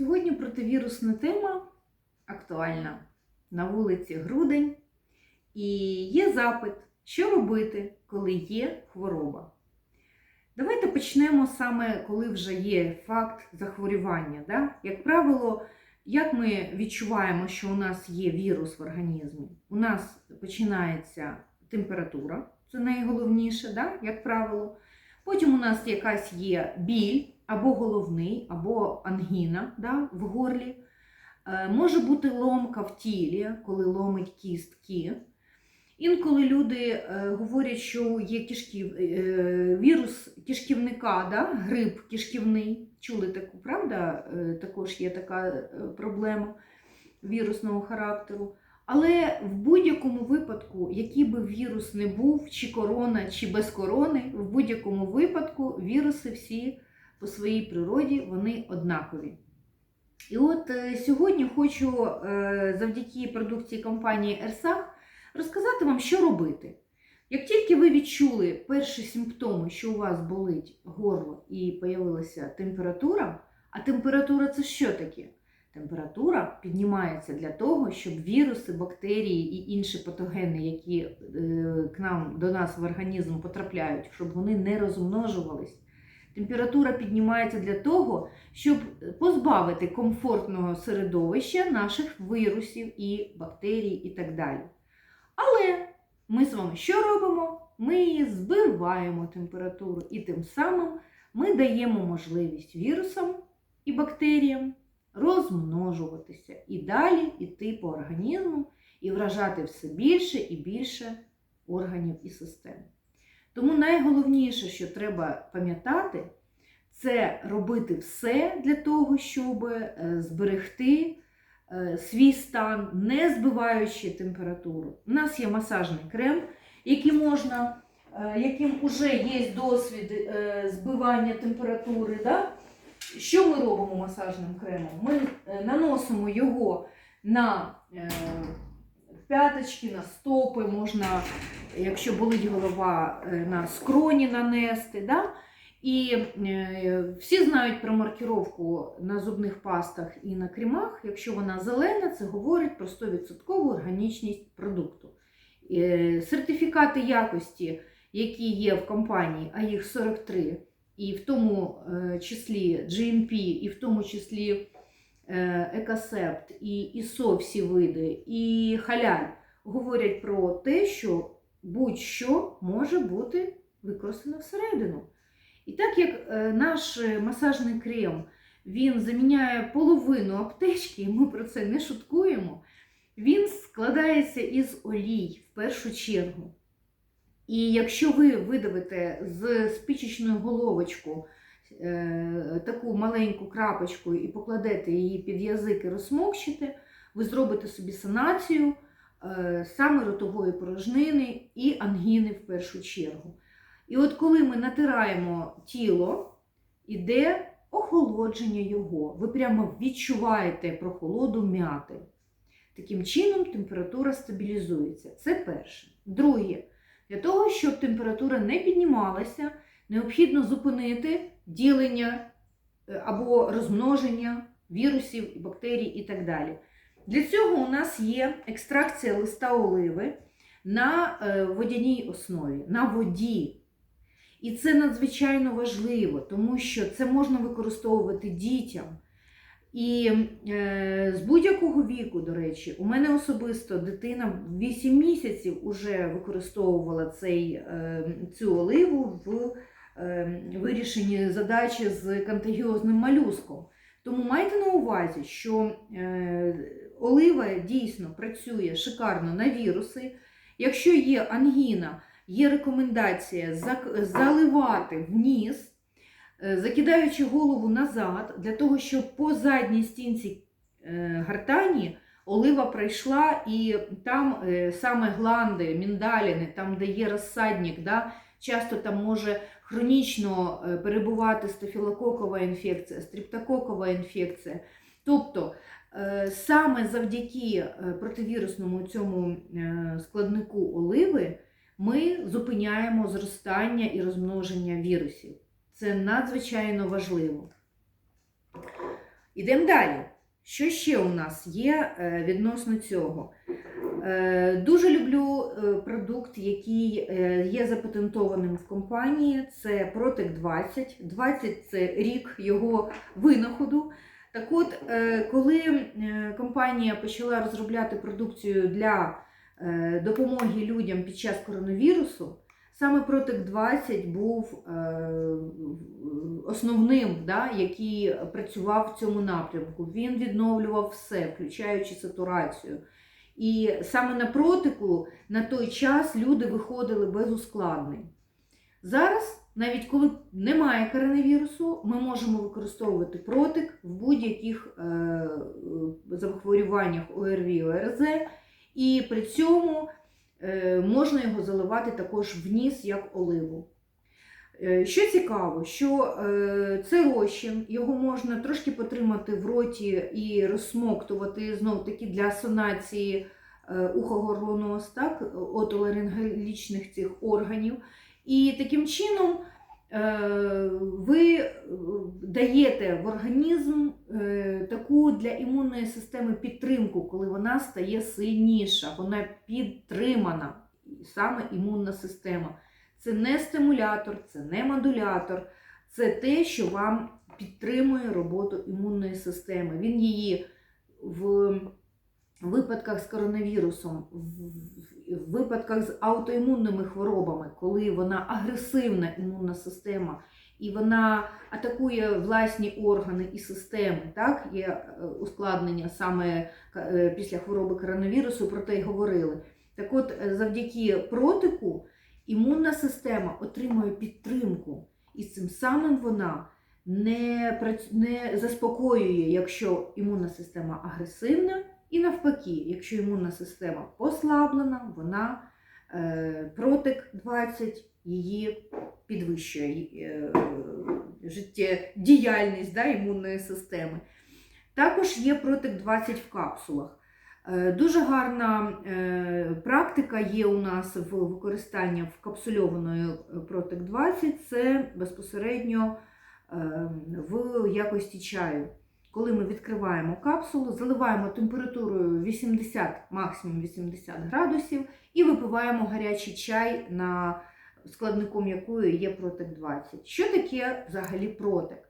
Сьогодні противірусна тема актуальна на вулиці Грудень. І є запит, що робити, коли є хвороба. Давайте почнемо саме, коли вже є факт захворювання. Да? Як правило, як ми відчуваємо, що у нас є вірус в організмі? У нас починається температура, це найголовніше, да? як правило. Потім у нас якась є біль, або головний, або ангіна да, в горлі. Е, може бути ломка в тілі, коли ломить кістки. Інколи люди е, говорять, що є кишків, е, вірус кишківника, да, грип кишківний. Чули таку, правда? Також є така проблема вірусного характеру. Але в будь-якому випадку, який би вірус не був, чи корона, чи без корони, в будь-якому випадку віруси всі по своїй природі вони однакові. І от е, сьогодні хочу е, завдяки продукції компанії Ерсах розказати вам, що робити. Як тільки ви відчули перші симптоми, що у вас болить горло і появилася температура, а температура це що таке? Температура піднімається для того, щоб віруси, бактерії і інші патогени, які е, к нам до нас в організм потрапляють, щоб вони не розмножувались. Температура піднімається для того, щоб позбавити комфортного середовища наших вірусів і бактерій і так далі. Але ми з вами що робимо? Ми її збиваємо температуру, і тим самим ми даємо можливість вірусам і бактеріям розмножуватися і далі йти по організму і вражати все більше і більше органів і систем. Тому найголовніше, що треба пам'ятати, це робити все для того, щоб е, зберегти е, свій стан, не збиваючи температуру. У нас є масажний крем, який можна, е, яким вже є досвід збивання температури. Да? Що ми робимо масажним кремом? Ми наносимо його на п'яточки, на стопи, можна, якщо болить голова, на скроні нанести. Да? І е, всі знають про маркіровку на зубних пастах і на кремах. Якщо вона зелена, це говорить про 100% органічність продукту. Е, сертифікати якості, які є в компанії, а їх 43, і в тому е, числі GMP, і в тому числі Екасепт, і ISO всі види, і халяль, говорять про те, що будь-що може бути використано всередину. І так як е, наш масажний крем він заміняє половину аптечки, і ми про це не шуткуємо, він складається із олій в першу чергу. І якщо ви видавите з спічечною головочку е, таку маленьку крапочку і покладете її під язик і розсмокчите, ви зробите собі санацію е, саме ротової порожнини і ангіни в першу чергу. І от коли ми натираємо тіло, іде охолодження його. Ви прямо відчуваєте прохолоду м'яти. Таким чином, температура стабілізується. Це перше. Друге, для того, щоб температура не піднімалася, необхідно зупинити ділення е, або розмноження вірусів, бактерій і так далі. Для цього у нас є екстракція листа оливи на е, водяній основі, на воді. І це надзвичайно важливо, тому що це можна використовувати дітям. І е, з будь-якого віку, до речі, у мене особисто дитина 8 місяців вже використовувала цей, е, цю оливу в вирішенні задачі з контагіозним малюском. Тому майте на увазі, що е, олива дійсно працює шикарно на віруси. Якщо є ангіна, є рекомендація заливати в ніс, е, закидаючи голову назад, для того, щоб по задній стінці е, гартані олива пройшла, і там саме гланди, міндаліни, там, де є розсадник, да, часто там може хронічно перебувати стафілококова інфекція, стриптококова інфекція. Тобто саме завдяки противірусному цьому складнику оливи ми зупиняємо зростання і розмноження вірусів. Це надзвичайно важливо. Ідемо далі. Що ще у нас є е, відносно цього? Е, Дуже люблю е, продукт, який є запатентованим в компанії. Це Protec 20. 20 це рік його винаходу. Так от, коли компанія почала розробляти продукцію для допомоги людям під час коронавірусу, саме Protec 20 був е, основним, да, який працював в цьому напрямку. Він відновлював все, включаючи сатурацію. І саме на протику на той час люди виходили без ускладнень. Зараз, навіть коли немає коронавірусу, ми можемо використовувати протик в будь-яких е, захворюваннях ОРВІ, ОРЗ, і при цьому е, можна його заливати також в ніс, як оливу. Е, Що цікаво, що е, це розчин, його можна трошки потримати в роті і розсмоктувати знов таки для сонації е, ухогорлонос, так, отоларингалічних цих органів. І таким чином е, ви е, даєте в організм е, таку для імунної системи підтримку, коли вона стає сильніша, вона підтримана, саме імунна система. Це не стимулятор, це не модулятор, це те, що вам підтримує роботу імунної системи. Він її в випадках з коронавірусом, в- в випадках з аутоімунними хворобами, коли вона агресивна імунна система і вона атакує власні органи і системи, так? є е, ускладнення саме е, після хвороби коронавірусу, про те й говорили. Так от, е, завдяки протику імунна система отримує підтримку, і цим самим вона не, не заспокоює, якщо імунна система агресивна, і навпаки, якщо імунна система послаблена, вона е, протик 20 її підвищує е, життєдіяльність да, імунної системи. Також є протик 20 в капсулах. Е, Дуже гарна практика є у нас в використанні капсульованої Протек 20 це безпосередньо в якості чаю. Коли ми відкриваємо капсулу, заливаємо температурою 80, максимум 80 градусів і випиваємо гарячий чай, на складником якої є Протек 20. Що таке взагалі протек?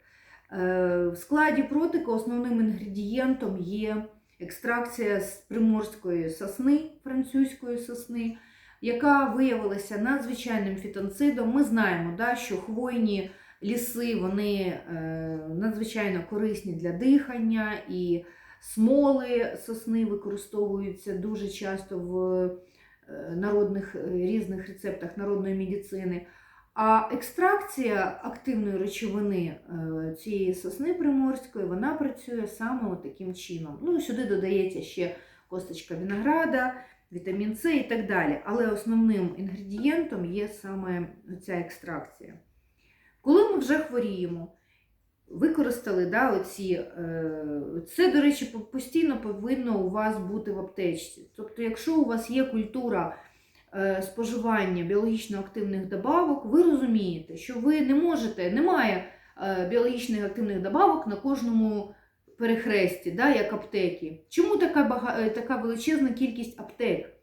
Е, В складі протика основним інгредієнтом є екстракція з приморської сосни, французької сосни, яка виявилася надзвичайним фітонцидом. Ми знаємо, що хвойні ліси вони е, надзвичайно корисні для дихання, і смоли сосни використовуються дуже часто в е, народних е, різних рецептах народної медицини. А екстракція активної речовини цієї сосни приморської, вона працює саме таким чином. Ну, сюди додається ще косточка винограда, вітамін С і так далі. Але основним інгредієнтом є саме ця екстракція. Коли ми вже хворіємо, використали да, оці, е, це, до речі, постійно повинно у вас бути в аптечці. Тобто, якщо у вас є культура е, споживання біологічно активних добавок, ви розумієте, що ви не можете, немає е, біологічних активних добавок на кожному перехресті, да, як аптеки. Чому така, бага... така величезна кількість аптек?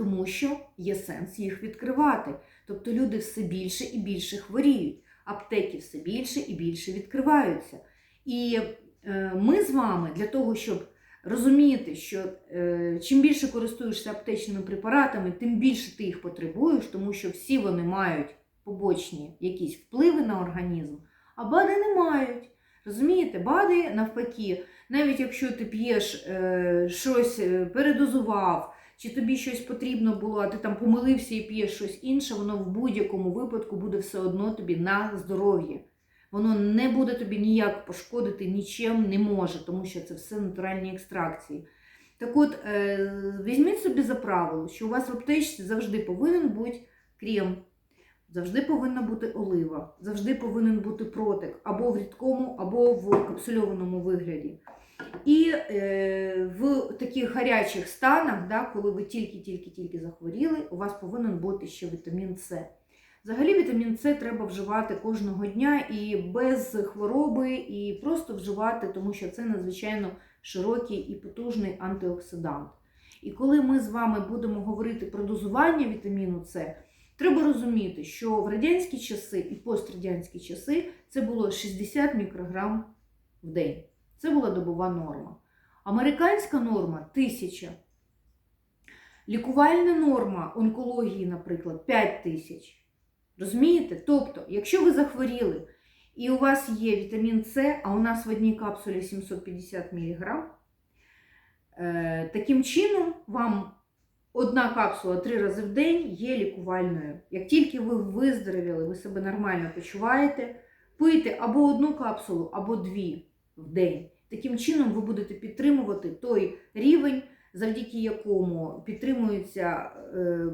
Тому що є сенс їх відкривати. Тобто люди все більше і більше хворіють, аптеки все більше і більше відкриваються. І е, ми з вами для того, щоб розуміти, що е, чим більше користуєшся аптечними препаратами, тим більше ти їх потребуєш, тому що всі вони мають побочні якісь впливи на організм, а БАДи не мають. Розумієте, БАДи навпаки, навіть якщо ти п'єш е, щось, передозував, чи тобі щось потрібно було, а ти там помилився і п'єш щось інше, воно в будь-якому випадку буде все одно тобі на здоров'я. Воно не буде тобі ніяк пошкодити, нічим не може, тому що це все натуральні екстракції. Так от, е, візьміть собі за правило, що у вас в аптечці завжди повинен бути крем, завжди повинна бути олива, завжди повинен бути протик або в рідкому, або в капсульованому вигляді. І е, в таких гарячих станах, да, коли ви тільки-тільки-тільки захворіли, у вас повинен бути ще вітамін С. Взагалі вітамін С треба вживати кожного дня і без хвороби, і просто вживати, тому що це надзвичайно широкий і потужний антиоксидант. І коли ми з вами будемо говорити про дозування вітаміну С, треба розуміти, що в радянські часи і пострадянські часи це було 60 мікрограм в день. Це була добова норма. Американська норма 1000. Лікувальна норма онкології, наприклад, 5 тисяч. Розумієте? Тобто, якщо ви захворіли і у вас є вітамін С, а у нас в одній капсулі 750 мг, е, таким чином вам одна капсула три рази в день є лікувальною. Як тільки ви виздоровіли, ви себе нормально почуваєте, пийте або одну капсулу, або дві в день. Таким чином ви будете підтримувати той рівень, завдяки якому підтримується е,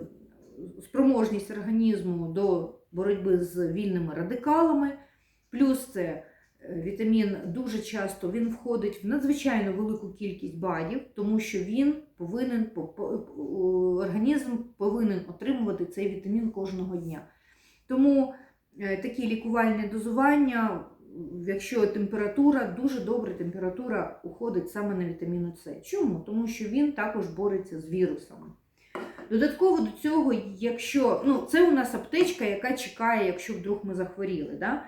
спроможність організму до боротьби з вільними радикалами. Плюс це е, вітамін дуже часто він входить в надзвичайно велику кількість бадів, тому що він повинен по- по- організм повинен отримувати цей вітамін кожного дня. Тому е, такі лікувальні дозування, якщо температура, дуже добре температура уходить саме на вітаміну С. Чому? Тому що він також бореться з вірусами. Додатково до цього, якщо ну, це у нас аптечка, яка чекає, якщо вдруг ми захворіли. Да?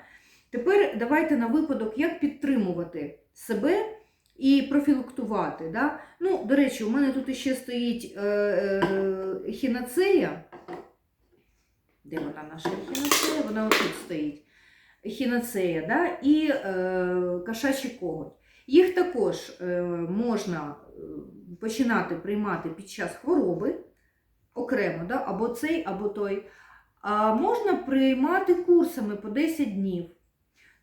Тепер давайте на випадок, як підтримувати себе і профілактувати. Да? Ну, до речі, у мене тут ще стоїть е, е, хінацея. Де вона наша хінацея? Вона отут стоїть. Хінацея, да? і е, кошачий коготь. Їх також е, можна е, починати приймати під час хвороби окремо, да? або цей, або той. А можна приймати курсами по 10 днів.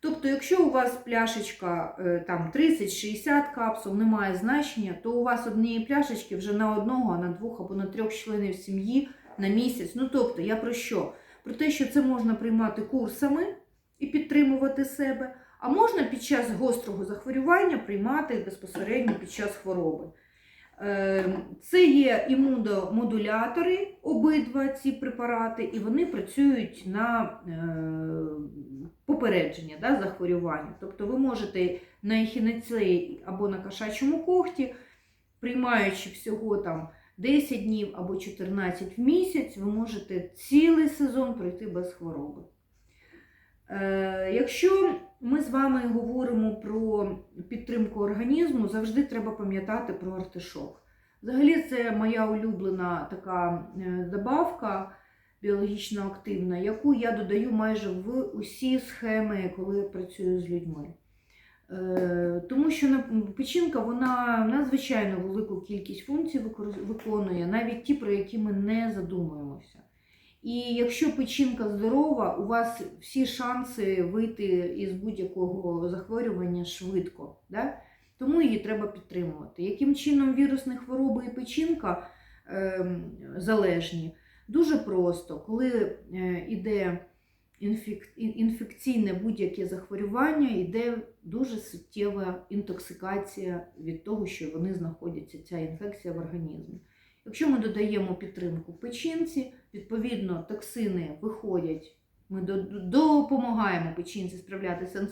Тобто, якщо у вас пляшечка е, там 30-60 капсул, немає значення, то у вас однієї пляшечки вже на одного, а на двох або на трьох членів сім'ї на місяць. Ну тобто, я про що? Про те, що це можна приймати курсами і підтримувати себе, а можна під час гострого захворювання приймати безпосередньо під час хвороби. Е, Це є імуномодулятори, обидва ці препарати, і вони працюють на е, попередження да, захворювання. Тобто ви можете на ехінецеї або на кошачому когті, приймаючи всього там 10 днів або 14 в місяць, ви можете цілий сезон пройти без хвороби. Е, Якщо ми з вами говоримо про підтримку організму, завжди треба пам'ятати про артишок. Взагалі, це моя улюблена така е, добавка біологічно активна, яку я додаю майже в усі схеми, коли працюю з людьми. Е, Тому що печінка вона надзвичайно велику кількість функцій виконує, навіть ті, про які ми не задумуємося. І якщо печінка здорова, у вас всі шанси вийти із будь-якого захворювання швидко. Да? Тому її треба підтримувати. Яким чином вірусні хвороби і печінка ем, залежні? Дуже просто, коли е, іде інфек- інфекційне будь-яке захворювання, йде дуже суттєва інтоксикація від того, що вони знаходяться, ця інфекція в організмі. Якщо ми додаємо підтримку печінці, відповідно токсини виходять, ми до- до- допомагаємо печінці справлятися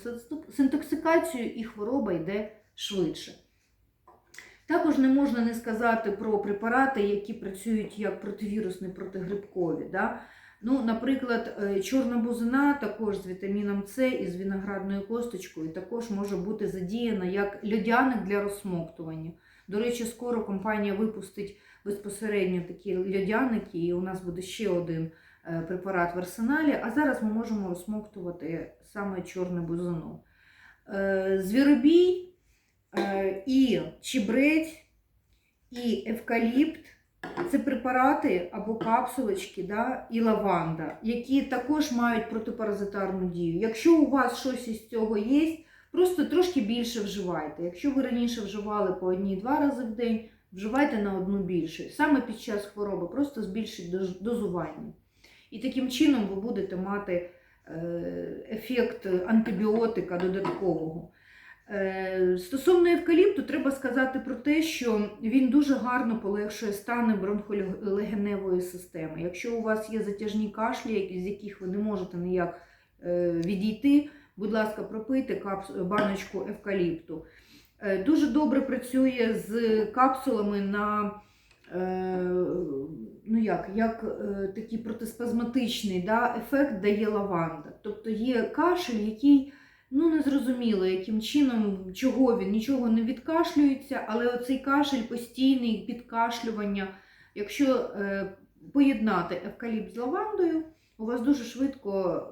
з інтоксикацією, і хвороба йде швидше. Також не можна не сказати про препарати, які працюють як противірусні, протигрибкові. Да? Ну, наприклад, е, чорна бузина також з вітаміном С і з виноградною косточкою також може бути задіяна як льодяник для розсмоктування. До речі, скоро компанія випустить безпосередньо такі льодяники, і у нас буде ще один е, препарат в арсеналі. А зараз ми можемо розсмоктувати саме чорну бузину. Е, Звіробій е, і чебрець, і евкаліпт це препарати або капсулочки, да, і лаванда, які також мають протипаразитарну дію. Якщо у вас щось із цього є, просто трошки більше вживайте. Якщо ви раніше вживали по одній-два рази в день, вживайте на одну більше. Саме під час хвороби, просто збільшіть дозування. І таким чином ви будете мати е, ефект антибіотика додаткового. Е, Стосовно евкаліпту, треба сказати про те, що він дуже гарно полегшує стани бронхолегеневої системи. Якщо у вас є затяжні кашлі, з яких ви не можете ніяк е, відійти, будь ласка, пропийте баночку евкаліпту. Е, Дуже добре працює з капсулами на е, ну як, як е, такий протиспазматичний да, ефект дає лаванда. Тобто є кашель, який ну не зрозуміло, яким чином, чого він, нічого не відкашлюється, але оцей кашель постійний, підкашлювання. Якщо поєднати евкаліпт з лавандою, у вас дуже швидко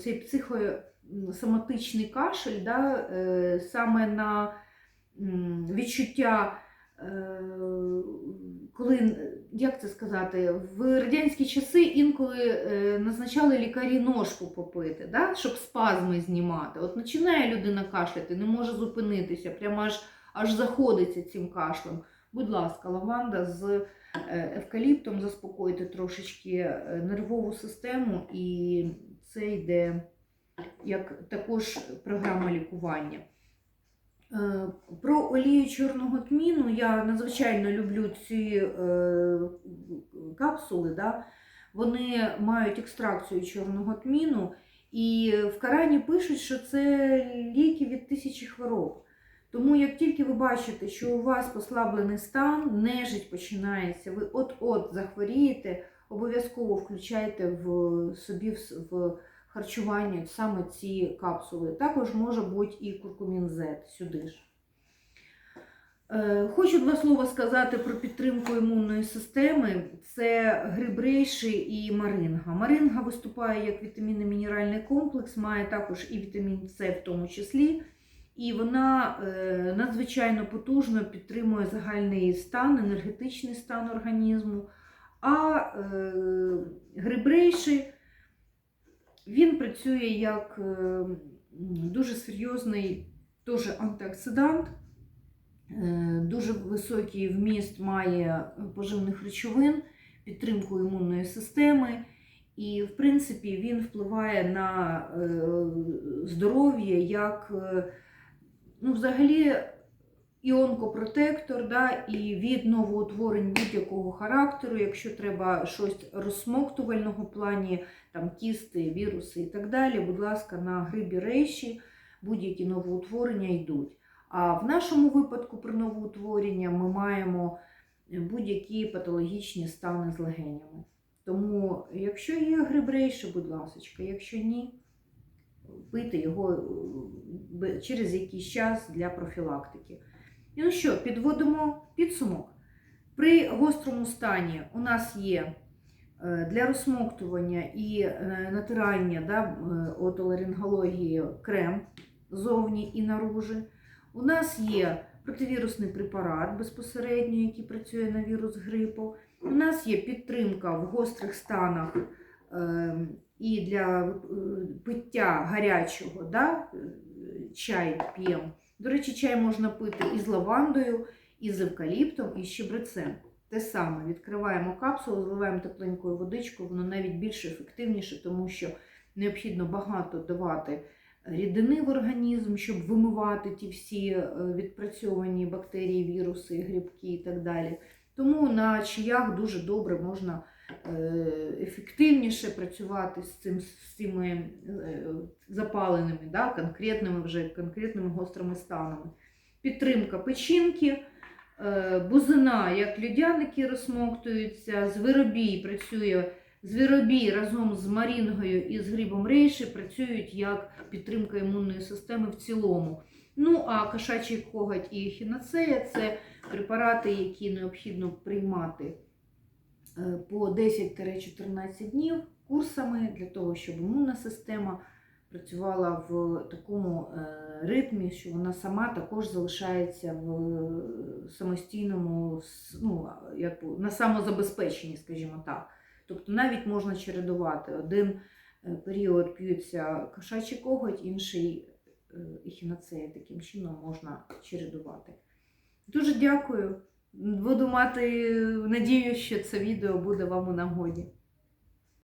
цей психосоматичний кашель, да, саме на відчуття, е, коли, як це сказати, в радянські часи інколи е, назначали лікарі ножку попити, да, щоб спазми знімати. От починає людина кашляти, не може зупинитися, прямо аж, аж заходиться цим кашлем. Будь ласка, лаванда з е, евкаліптом заспокоїти трошечки нервову систему, і це йде як також програма лікування. Е, Про олію чорного тміну я надзвичайно люблю ці е, капсули. Да? Вони мають екстракцію чорного тміну, і в Карані пишуть, що це ліки від тисячі хвороб. Тому як тільки ви бачите, що у вас послаблений стан, нежить починається, ви от-от захворієте, обов'язково включайте в собі в, харчування саме ці капсули. Також може бути і куркумін Z сюди ж. Е, Хочу два слова сказати про підтримку імунної системи. Це гриб рейші і маринга. Маринга виступає як вітамінно-мінеральний комплекс, має також і вітамін С в тому числі. І вона е, надзвичайно потужно підтримує загальний стан, енергетичний стан організму. А е, гриб рейші він працює як е, дуже серйозний теж антиоксидант, е, дуже високий вміст має поживних речовин, підтримку імунної системи. І, в принципі, він впливає на е, здоров'я як ну, взагалі і онкопротектор, да, і від новоутворень будь-якого характеру, якщо треба щось розсмоктувального плані, там кісти, віруси і так далі, будь ласка, на грибі рейші будь-які новоутворення йдуть. А в нашому випадку при новоутворення ми маємо будь-які патологічні стани з легенями. Тому, якщо є гриб рейші, будь ласка, якщо ні, пити його е, через якийсь час для профілактики. І ну що, підводимо підсумок. При гострому стані у нас є для розсмоктування і е, натирання да, е, отоларингології крем зовні і наружі. У нас є противірусний препарат безпосередньо, який працює на вірус грипу. У нас є підтримка в гострих станах е, і для е, пиття гарячого, да, е, чай п'ємо. До речі, чай можна пити і з лавандою, і з евкаліптом, і з щебрецем. Те саме відкриваємо капсулу, зливаємо тепленькою водичкою, воно навіть більш ефективніше, тому що необхідно багато давати рідини в організм, щоб вимивати ті всі е, відпрацьовані бактерії, віруси, грибки і так далі. Тому на чаях дуже добре можна е, ефективніше працювати з, цим, з цими е, запаленими, да, конкретними вже конкретними гострими станами. Підтримка печінки, бузина, як людяники розсмоктуються, звиробій працює. Звіробій разом з марінгою і з грибом рейші працюють як підтримка імунної системи в цілому. Ну а кошачий коготь і ехінацея – це препарати, які необхідно приймати е, по 10-14 днів курсами для того, щоб імунна система працювала в такому е, ритмі, що вона сама також залишається в самостійному, ну, як на самозабезпеченні, скажімо так. Тобто навіть можна чередувати. Один е, період п'ються кошачий коготь, інший е, ехінацея. Таким чином можна чередувати. Дуже дякую. Буду мати надію, що це відео буде вам у нагоді.